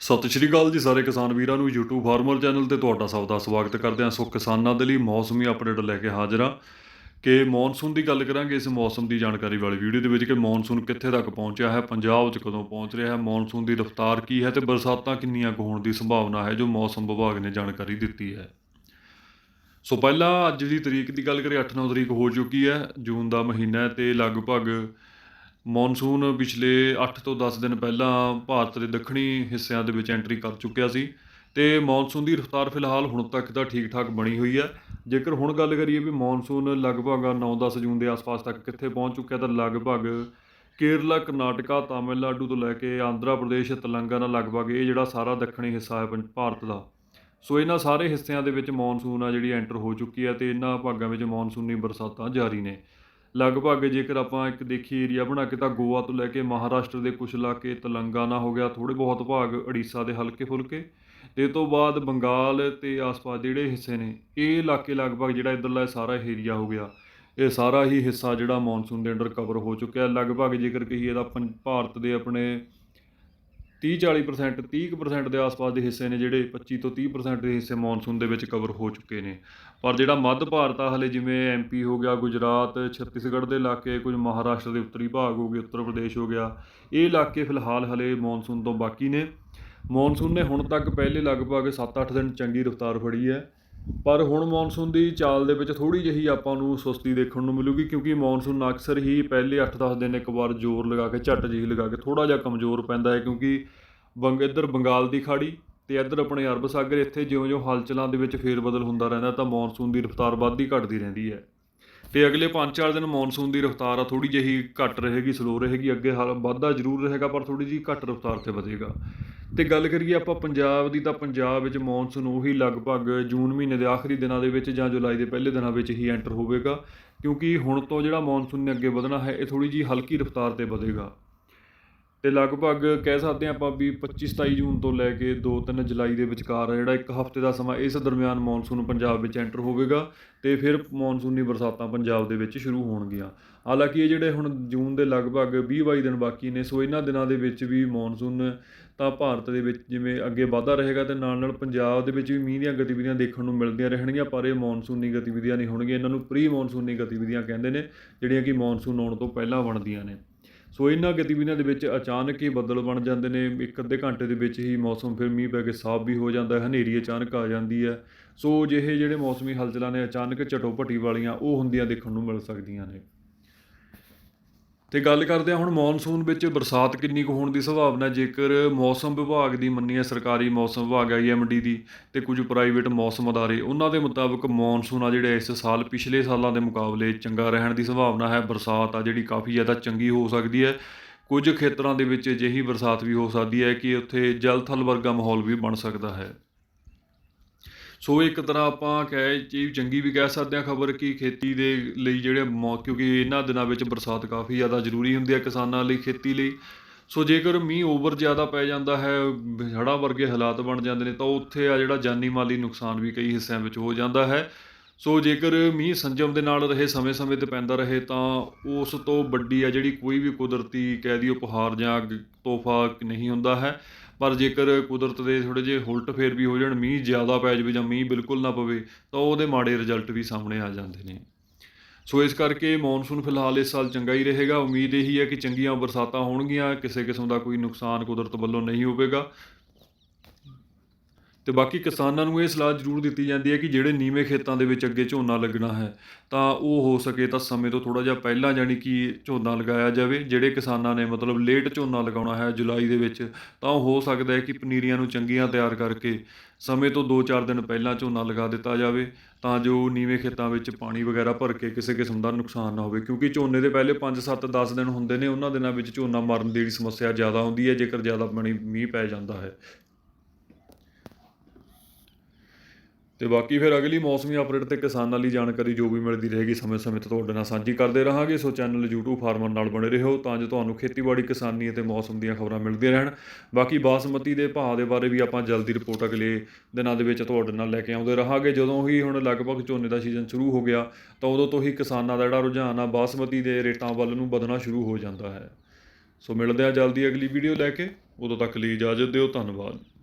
ਸਤਿ ਸ਼੍ਰੀ ਅਕਾਲ ਜੀ ਸਾਰੇ ਕਿਸਾਨ ਵੀਰਾਂ ਨੂੰ YouTube ਫਾਰਮਰ ਚੈਨਲ ਤੇ ਤੁਹਾਡਾ ਸਭ ਦਾ ਸਵਾਗਤ ਕਰਦੇ ਹਾਂ। ਸੋ ਕਿਸਾਨਾਂ ਦੇ ਲਈ ਮੌਸਮੀ ਅਪਡੇਟ ਲੈ ਕੇ ਹਾਜ਼ਰ ਹਾਂ ਕਿ ਮੌਨਸੂਨ ਦੀ ਗੱਲ ਕਰਾਂਗੇ ਇਸ ਮੌਸਮ ਦੀ ਜਾਣਕਾਰੀ ਵਾਲੀ ਵੀਡੀਓ ਦੇ ਵਿੱਚ ਕਿ ਮੌਨਸੂਨ ਕਿੱਥੇ ਤੱਕ ਪਹੁੰਚਿਆ ਹੈ, ਪੰਜਾਬ 'ਚ ਕਦੋਂ ਪਹੁੰਚ ਰਿਹਾ ਹੈ, ਮੌਨਸੂਨ ਦੀ ਰਫ਼ਤਾਰ ਕੀ ਹੈ ਤੇ ਬਰਸਾਤਾਂ ਕਿੰਨੀਆਂ ਕੁ ਹੋਣ ਦੀ ਸੰਭਾਵਨਾ ਹੈ ਜੋ ਮੌਸਮ ਵਿਭਾਗ ਨੇ ਜਾਣਕਾਰੀ ਦਿੱਤੀ ਹੈ। ਸੋ ਪਹਿਲਾਂ ਅੱਜ ਦੀ ਤਰੀਕ ਦੀ ਗੱਲ ਕਰੀਏ 8-9 ਤਰੀਕ ਹੋ ਚੁੱਕੀ ਹੈ, ਜੂਨ ਦਾ ਮਹੀਨਾ ਹੈ ਤੇ ਲਗਭਗ ਮੌਨਸੂਨ ਪਿਛਲੇ 8 ਤੋਂ 10 ਦਿਨ ਪਹਿਲਾਂ ਭਾਰਤ ਦੇ ਦੱਖਣੀ ਹਿੱਸਿਆਂ ਦੇ ਵਿੱਚ ਐਂਟਰੀ ਕਰ ਚੁੱਕਿਆ ਸੀ ਤੇ ਮੌਨਸੂਨ ਦੀ ਰਫ਼ਤਾਰ ਫਿਲਹਾਲ ਹੁਣ ਤੱਕ ਤਾਂ ਠੀਕ-ਠਾਕ ਬਣੀ ਹੋਈ ਹੈ। ਜੇਕਰ ਹੁਣ ਗੱਲ ਕਰੀਏ ਵੀ ਮੌਨਸੂਨ ਲਗਭਗ 9-10 ਜੂਨ ਦੇ ਆਸ-ਪਾਸ ਤੱਕ ਕਿੱਥੇ ਪਹੁੰਚ ਚੁੱਕਿਆ ਤਾਂ ਲਗਭਗ ਕੇਰਲਾ, ਕਰਨਾਟਕਾ, ਤਾਮਿਲਨਾਡੂ ਤੋਂ ਲੈ ਕੇ ਆਂਧਰਾ ਪ੍ਰਦੇਸ਼, ਤੇਲੰਗਾਨਾ ਲਗਭਗ ਇਹ ਜਿਹੜਾ ਸਾਰਾ ਦੱਖਣੀ ਹਿੱਸਾ ਹੈ ਪੰ- ਭਾਰਤ ਦਾ। ਸੋ ਇਹਨਾਂ ਸਾਰੇ ਹਿੱਸਿਆਂ ਦੇ ਵਿੱਚ ਮੌਨਸੂਨ ਆ ਜਿਹੜੀ ਐਂਟਰ ਹੋ ਚੁੱਕੀ ਹੈ ਤੇ ਇਹਨਾਂ ਭਾਗਾਂ ਵਿੱਚ ਮੌਨਸੂਨੀ ਬਰਸਾਤਾਂ ਜਾਰੀ ਨੇ। ਲਗਭਗ ਜੇਕਰ ਆਪਾਂ ਇੱਕ ਦੇਖੀ ਏਰੀਆ ਬਣਾ ਕੇ ਤਾਂ ਗੋਆ ਤੋਂ ਲੈ ਕੇ ਮਹਾਰਾਸ਼ਟਰ ਦੇ ਕੁਝ ਇਲਾਕੇ, ਤੇਲੰਗਾਨਾ ਹੋ ਗਿਆ ਥੋੜੇ ਬਹੁਤ ਭਾਗ ਉੜੀਸਾ ਦੇ ਹਲਕੇ ਫੁਲਕੇ ਤੇ ਤੋਂ ਬਾਅਦ ਬੰਗਾਲ ਤੇ ਆਸ-ਪਾਸ ਦੇ ਜਿਹੜੇ ਹਿੱਸੇ ਨੇ, ਇਹ ਇਲਾਕੇ ਲਗਭਗ ਜਿਹੜਾ ਇਧਰਲਾ ਸਾਰਾ ਏਰੀਆ ਹੋ ਗਿਆ। ਇਹ ਸਾਰਾ ਹੀ ਹਿੱਸਾ ਜਿਹੜਾ ਮੌਨਸੂਨ ਦੇ ਅੰਡਰ ਕਵਰ ਹੋ ਚੁੱਕਿਆ। ਲਗਭਗ ਜੇਕਰ ਕਹੀਏ ਤਾਂ ਪੰ- ਭਾਰਤ ਦੇ ਆਪਣੇ 30-40% 30% ਦੇ ਆਸ-ਪਾਸ ਦੇ ਹਿੱਸੇ ਨੇ ਜਿਹੜੇ 25 ਤੋਂ 30% ਦੇ ਹਿੱਸੇ ਮੌਨਸੂਨ ਦੇ ਵਿੱਚ ਕਵਰ ਹੋ ਚੁੱਕੇ ਨੇ। ਪਰ ਜਿਹੜਾ ਮੱਧ ਭਾਰਤ ਆ, ਹਲੇ ਜਿਵੇਂ ਐਮਪੀ ਹੋ ਗਿਆ, ਗੁਜਰਾਤ, ਛੱਤੀਸਗੜ੍ਹ ਦੇ ਇਲਾਕੇ, ਕੁਝ ਮਹਾਰਾਸ਼ਟਰ ਦੇ ਉੱਤਰੀ ਭਾਗ ਹੋ ਗਏ, ਉੱਤਰ ਪ੍ਰਦੇਸ਼ ਹੋ ਗਿਆ, ਇਹ ਇਲਾਕੇ ਫਿਲਹਾਲ ਹਲੇ ਮੌਨਸੂਨ ਤੋਂ ਬਾਕੀ ਨੇ। ਮੌਨਸੂਨ ਨੇ ਹੁਣ ਤੱਕ ਪਹਿਲੇ ਲਗਭਗ 7-8 ਦਿਨ ਚੰਗੀ ਰਫ਼ਤਾਰ ਫੜੀ ਹੈ। ਪਰ ਹੁਣ ਮੌਨਸੂਨ ਦੀ ਚਾਲ ਦੇ ਵਿੱਚ ਥੋੜੀ ਜਿਹੀ ਆਪਾਂ ਨੂੰ ਸੁਸਤੀ ਦੇਖਣ ਨੂੰ ਮਿਲੂਗੀ, ਕਿਉਂਕਿ ਮੌਨਸੂਨ ਅਕਸਰ ਹੀ ਪਹਿਲੇ 8-10 ਦਿਨ ਇੱਕ ਵਾਰ ਜ਼ੋਰ ਲਗਾ ਕੇ, ਝੱਟ ਜਿਹੀ ਲਗਾ ਕੇ ਥੋੜਾ ਜਿਹਾ ਕਮਜ਼ੋਰ ਪੈਂਦਾ ਹੈ, ਕਿਉਂਕਿ ਬੰਗ, ਇੱਧਰ ਬੰਗਾਲ ਦੀ ਖਾੜੀ ਤੇ ਇੱਧਰ ਆਪਣੇ ਅਰਬ ਸਾਗਰ, ਇੱਥੇ ਜਿਉਂ-ਜਿਉਂ ਹਲਚਲਾਂ ਦੇ ਵਿੱਚ ਫੇਰ ਬਦਲ ਹੁੰਦਾ ਰਹਿੰਦਾ, ਤਾਂ ਮੌਨਸੂਨ ਦੀ ਰਫ਼ਤਾਰ ਵੱਧਦੀ ਘਟਦੀ ਰਹਿੰਦੀ ਹੈ। ਤੇ ਅਗਲੇ 5-4 ਦਿਨ ਮੌਨਸੂਨ ਦੀ ਰਫ਼ਤਾਰ ਆ ਥੋੜੀ ਜਿਹੀ ਘੱਟ ਰਹੇਗੀ ਸਲੋ ਰਹੇਗੀ, ਅੱਗੇ ਹਾਲ ਵਾਧਾ ਜ਼ਰੂਰ ਰਹੇਗਾ, ਪਰ ਥੋੜੀ ਜਿਹੀ ਘੱਟ ਰਫ਼ਤਾਰ ਤੇ ਵਧੇਗਾ। ਤੇ ਗੱਲ ਕਰੀਏ ਆਪਾਂ ਪੰਜਾਬ ਦੀ, ਤਾਂ ਪੰਜਾਬ ਵਿੱਚ ਮੌਨਸੂਨ ਉਹੀ ਲਗਭਗ ਜੂਨ ਮਹੀਨੇ ਦੇ ਆਖਰੀ ਦਿਨਾਂ ਦੇ ਵਿੱਚ ਜਾਂ ਜੁਲਾਈ ਦੇ ਪਹਿਲੇ ਦਿਨਾਂ ਵਿੱਚ ਹੀ ਐਂਟਰ ਹੋਵੇਗਾ, ਕਿਉਂਕਿ ਹੁਣ ਤੋਂ ਜਿਹੜਾ ਮੌਨਸੂਨ ਨੇ ਅੱਗੇ ਵਧਣਾ ਹੈ, ਇਹ ਥੋੜੀ ਜਿਹੀ ਹਲਕੀ ਰਫ਼ਤਾਰ ਤੇ ਵਧੇਗਾ। ਅਤੇ ਲਗਭਗ ਕਹਿ ਸਕਦੇ ਹਾਂ ਆਪਾਂ ਵੀ 25 27 ਜੂਨ ਤੋਂ ਲੈ ਕੇ 2-3 ਜੁਲਾਈ ਦੇ ਵਿਚਕਾਰ ਜਿਹੜਾ ਇੱਕ ਹਫ਼ਤੇ ਦਾ ਸਮਾਂ ਇਸ ਦਰਮਿਆਨ ਮੌਨਸੂਨ ਪੰਜਾਬ ਵਿੱਚ ਐਂਟਰ ਹੋਵੇਗਾ ਅਤੇ ਫਿਰ ਮੌਨਸੂਨੀ ਬਰਸਾਤਾਂ ਪੰਜਾਬ ਦੇ ਵਿੱਚ ਸ਼ੁਰੂ ਹੋਣਗੀਆਂ। ਹਾਲਾਂਕਿ ਇਹ ਜਿਹੜੇ ਹੁਣ ਜੂਨ ਦੇ ਲਗਭਗ 20-22 ਦਿਨ ਬਾਕੀ ਨੇ, ਸੋ ਇਹਨਾਂ ਦਿਨਾਂ ਦੇ ਵਿੱਚ ਵੀ ਮੌਨਸੂਨ ਤਾਂ ਭਾਰਤ ਦੇ ਵਿੱਚ ਜਿਵੇਂ ਅੱਗੇ ਵਾਧਾ ਰਹੇਗਾ ਤੇ ਨਾਲ ਨਾਲ ਪੰਜਾਬ ਦੇ ਵਿੱਚ ਵੀ ਮੀਂਹ ਦੀਆਂ ਗਤੀਵਿਧੀਆਂ ਦੇਖਣ ਨੂੰ ਮਿਲਦੀਆਂ ਰਹਿਣਗੀਆਂ, ਪਰ ਇਹ ਮੌਨਸੂਨੀ ਗਤੀਵਿਧੀਆਂ ਨਹੀਂ ਹੋਣਗੀਆਂ। ਇਹਨਾਂ ਨੂੰ ਪ੍ਰੀ ਮੌਨਸੂਨੀ ਗਤੀਵਿਧੀਆਂ ਕਹਿੰਦੇ ਨੇ, ਜਿਹੜੀਆਂ ਕਿ ਮੌਨਸੂਨ ਆਉਣ ਤੋਂ ਪਹਿਲਾਂ ਬਣਦੀਆਂ ਨੇ। ਸੋ ਇਹਨਾਂ ਗਤੀਵਿਧੀਆਂ ਦੇ ਵਿੱਚ ਅਚਾਨਕ ਹੀ ਬੱਦਲ ਬਣ ਜਾਂਦੇ ਨੇ। ਇੱਕ ਅੱਧੇ ਘੰਟੇ ਦੇ ਵਿੱਚ ਹੀ ਮੌਸਮ ਫਿਰ ਮੀਂਹ ਪੈ ਕੇ ਸਾਫ਼ ਵੀ ਹੋ ਜਾਂਦਾ ਹੈ, ਹਨੇਰੀ ਅਚਾਨਕ ਆ ਜਾਂਦੀ ਹੈ। ਸੋ ਜਿਹੇ ਜਿਹੜੇ ਮੌਸਮੀ ਹਲਚਲਾਂ ਨੇ ਅਚਾਨਕ ਝਟੋਪਟੀ ਵਾਲੀਆਂ, ਉਹ ਹੁੰਦੀਆਂ ਦੇਖਣ ਨੂੰ ਮਿਲ ਸਕਦੀਆਂ ਨੇ। ਤੇ ਗੱਲ ਕਰਦੇ ਹਾਂ ਹੁਣ ਮੌਨਸੂਨ ਵਿੱਚ ਬਰਸਾਤ ਕਿੰਨੀ ਕੁ ਹੋਣ ਦੀ ਸੰਭਾਵਨਾ ਜੇਕਰ ਮੌਸਮ ਵਿਭਾਗ ਦੀ ਮੰਨੀਏ ਸਰਕਾਰੀ ਮੌਸਮ ਵਿਭਾਗ ਆਈਐਮਡੀ ਦੀ ਤੇ ਕੁਝ ਪ੍ਰਾਈਵੇਟ ਮੌਸਮ ਅਦਾਰੇ, ਉਹਨਾਂ ਦੇ ਮੁਤਾਬਕ ਮੌਨਸੂਨ ਆ ਜਿਹੜੇ ਇਸ ਸਾਲ, ਪਿਛਲੇ ਸਾਲਾਂ ਦੇ ਮੁਕਾਬਲੇ ਚੰਗਾ ਰਹਿਣ ਦੀ ਸੰਭਾਵਨਾ ਹੈ। ਬਰਸਾਤ ਆ ਜਿਹੜੀ ਕਾਫੀ ਜ਼ਿਆਦਾ ਚੰਗੀ ਹੋ ਸਕਦੀ ਹੈ। ਕੁਝ ਖੇਤਰਾਂ ਦੇ ਵਿੱਚ ਅਜਿਹੀ ਬਰਸਾਤ ਵੀ ਹੋ ਸਕਦੀ ਹੈ ਕਿ ਉੱਥੇ ਜਲ ਥਲ ਵਰਗਾ ਮਾਹੌਲ ਵੀ ਬਣ ਸਕਦਾ ਹੈ। ਸੋ ਇੱਕ ਤਰ੍ਹਾਂ ਆਪਾਂ ਕਹਿ ਚੀਜ਼ ਚੰਗੀ ਵੀ ਕਹਿ ਸਕਦੇ ਹਾਂ ਖਬਰ ਕਿ ਖੇਤੀ ਦੇ ਲਈ ਜਿਹੜੇ ਮੌ, ਕਿਉਂਕਿ ਇਹਨਾਂ ਦਿਨਾਂ ਵਿੱਚ ਬਰਸਾਤ ਕਾਫੀ ਜ਼ਿਆਦਾ ਜ਼ਰੂਰੀ ਹੁੰਦੀ ਹੈ ਕਿਸਾਨਾਂ ਲਈ, ਖੇਤੀ ਲਈ। ਸੋ ਜੇਕਰ ਮੀਂਹ ਓਵਰ ਜ਼ਿਆਦਾ ਪੈ ਜਾਂਦਾ ਹੈ, ਹੜ੍ਹਾਂ ਵਰਗੇ ਹਾਲਾਤ ਬਣ ਜਾਂਦੇ ਨੇ, ਤਾਂ ਉੱਥੇ ਆ ਜਿਹੜਾ ਜਾਨੀ ਮਾਲੀ ਨੁਕਸਾਨ ਵੀ ਕਈ ਹਿੱਸਿਆਂ ਵਿੱਚ ਹੋ ਜਾਂਦਾ ਹੈ। ਸੋ ਜੇਕਰ ਮੀਂਹ ਸੰਜਮ ਦੇ ਨਾਲ ਰਹੇ, ਸਮੇਂ-ਸਮੇਂ ਤੇ ਪੈਂਦਾ ਰਹੇ, ਤਾਂ ਉਸ ਤੋਂ ਵੱਡੀ ਆ ਜਿਹੜੀ ਕੋਈ ਵੀ ਕੁਦਰਤੀ ਕਹਿ ਦਿਓ ਉਪਹਾਰ ਜਾਂ ਤੋਹਫਾ ਨਹੀਂ ਹੁੰਦਾ ਹੈ। ਪਰ ਜੇਕਰ ਕੁਦਰਤ ਦੇ ਥੋੜੇ ਜਿਹੇ ਉਲਟ ਫੇਰ ਵੀ ਹੋ ਜਾਣ, ਮੀਂਹ ਜ਼ਿਆਦਾ ਪੈ ਜਾਵੇ ਜਾਂ ਮੀਂਹ ਬਿਲਕੁਲ ਨਾ ਪਵੇ, ਤਾਂ ਉਹਦੇ ਮਾੜੇ ਰਿਜ਼ਲਟ ਵੀ ਸਾਹਮਣੇ ਆ ਜਾਂਦੇ ਨੇ। ਸੋ ਇਸ ਕਰਕੇ ਮੌਨਸੂਨ ਫਿਲਹਾਲ ਇਸ ਸਾਲ ਚੰਗਾ ਹੀ ਰਹੇਗਾ। ਉਮੀਦ ਇਹੀ ਹੈ ਕਿ ਚੰਗੀਆਂ ਬਰਸਾਤਾਂ ਹੋਣਗੀਆਂ, ਕਿਸੇ ਕਿਸਮ ਦਾ ਕੋਈ ਨੁਕਸਾਨ ਕੁਦਰਤ ਵੱਲੋਂ ਨਹੀਂ ਹੋਵੇਗਾ। ਤੇ ਬਾਕੀ ਕਿਸਾਨਾਂ ਨੂੰ ਇਹ ਸਲਾਹ ਜ਼ਰੂਰ ਦਿੱਤੀ ਜਾਂਦੀ ਹੈ ਕਿ ਜਿਹੜੇ ਨੀਵੇਂ ਖੇਤਾਂ ਦੇ ਵਿੱਚ ਅੱਗੇ ਝੋਨਾ ਲੱਗਣਾ ਹੈ, ਤਾਂ ਉਹ ਹੋ ਸਕੇ ਤਾਂ ਸਮੇਂ ਤੋਂ ਥੋੜਾ ਜਿਹਾ ਪਹਿਲਾਂ ਜਾਣੀ ਕਿ ਝੋਨਾ ਲਗਾਇਆ ਜਾਵੇ, ਜਿਹੜੇ ਕਿਸਾਨਾਂ ਨੇ ਮਤਲਬ ਲੇਟ ਝੋਨਾ ਲਗਾਉਣਾ ਹੈ ਜੁਲਾਈ ਦੇ ਵਿੱਚ, ਤਾਂ ਉਹ ਹੋ ਸਕਦਾ ਹੈ ਕਿ ਪਨੀਰੀਆਂ ਨੂੰ ਚੰਗੀਆਂ ਤਿਆਰ ਕਰਕੇ ਸਮੇਂ ਤੋਂ 2-4 ਦਿਨ ਪਹਿਲਾਂ ਝੋਨਾ ਲਗਾ ਦਿੱਤਾ ਜਾਵੇ, ਤਾਂ ਜੋ ਨੀਵੇਂ ਖੇਤਾਂ ਵਿੱਚ ਪਾਣੀ ਵਗੈਰਾ ਭਰ ਕੇ ਕਿਸੇ ਕਿਸਮ ਦਾ ਨੁਕਸਾਨ ਨਾ ਹੋਵੇ, ਕਿਉਂਕਿ ਝੋਨੇ ਦੇ ਪਹਿਲੇ 5-7 10 ਦਿਨ ਹੁੰਦੇ ਨੇ, ਉਹਨਾਂ ਦਿਨਾਂ ਵਿੱਚ ਝੋਨਾ ਮਰਨ ਦੀ ਸਮੱਸਿਆ ਜ਼ਿਆਦਾ ਹੁੰਦੀ ਹੈ, ਜੇਕਰ ਜ਼ਿਆਦਾ ਪਾਣੀ ਮੀਂਹ ਪੈ ਜਾਂਦਾ ਹੈ। ਤੇ ਬਾਕੀ ਫਿਰ ਅਗਲੀ ਮੌਸਮੀ ਅਪਡੇਟ ਤੇ ਕਿਸਾਨਾਂ ਲਈ ਜਾਣਕਾਰੀ ਜੋ ਵੀ ਮਿਲਦੀ ਰਹੇਗੀ ਸਮੇਂ-ਸਮੇਂ ਤੇ ਤੁਹਾਡੇ ਨਾਲ ਸਾਂਝੀ ਕਰਦੇ ਰਹਾਂਗੇ। ਸੋ ਚੈਨਲ YouTube ਫਾਰਮਰ ਨਾਲ ਬਣੇ ਰਹੋ ਤਾਂ ਜੋ ਤੁਹਾਨੂੰ ਖੇਤੀਬਾੜੀ, ਕਿਸਾਨੀ ਅਤੇ ਮੌਸਮ ਦੀਆਂ ਖਬਰਾਂ ਮਿਲਦੀਆਂ ਰਹਿਣ। ਬਾਕੀ ਬਾਸਮਤੀ ਦੇ ਭਾਅ ਦੇ ਬਾਰੇ ਵੀ ਆਪਾਂ ਜਲਦੀ ਰਿਪੋਰਟ ਅਗਲੇ ਦਿਨਾਂ ਦੇ ਵਿੱਚ ਤੁਹਾਡੇ ਨਾਲ ਲੈ ਕੇ ਆਉਂਦੇ ਰਹਾਂਗੇ। ਜਦੋਂ ਹੀ ਹੁਣ ਲਗਭਗ ਝੋਨੇ ਦਾ ਸੀਜ਼ਨ ਸ਼ੁਰੂ ਹੋ ਗਿਆ, ਤਾਂ ਉਦੋਂ ਤੋਂ ਹੀ ਕਿਸਾਨਾਂ ਦਾ ਜਿਹੜਾ ਰੁਝਾਨ ਆ, ਬਾਸਮਤੀ ਦੇ ਰੇਟਾਂ ਵੱਲ ਨੂੰ ਵਧਣਾ ਸ਼ੁਰੂ ਹੋ ਜਾਂਦਾ ਹੈ। ਸੋ ਮਿਲਦੇ ਆ ਜਲਦੀ ਅਗਲੀ ਵੀਡੀਓ ਲੈ ਕੇ। ਉਦੋਂ ਤੱਕ ਲਈ ਇਜਾਜ਼ਤ ਦਿਓ। ਧੰਨਵਾਦ।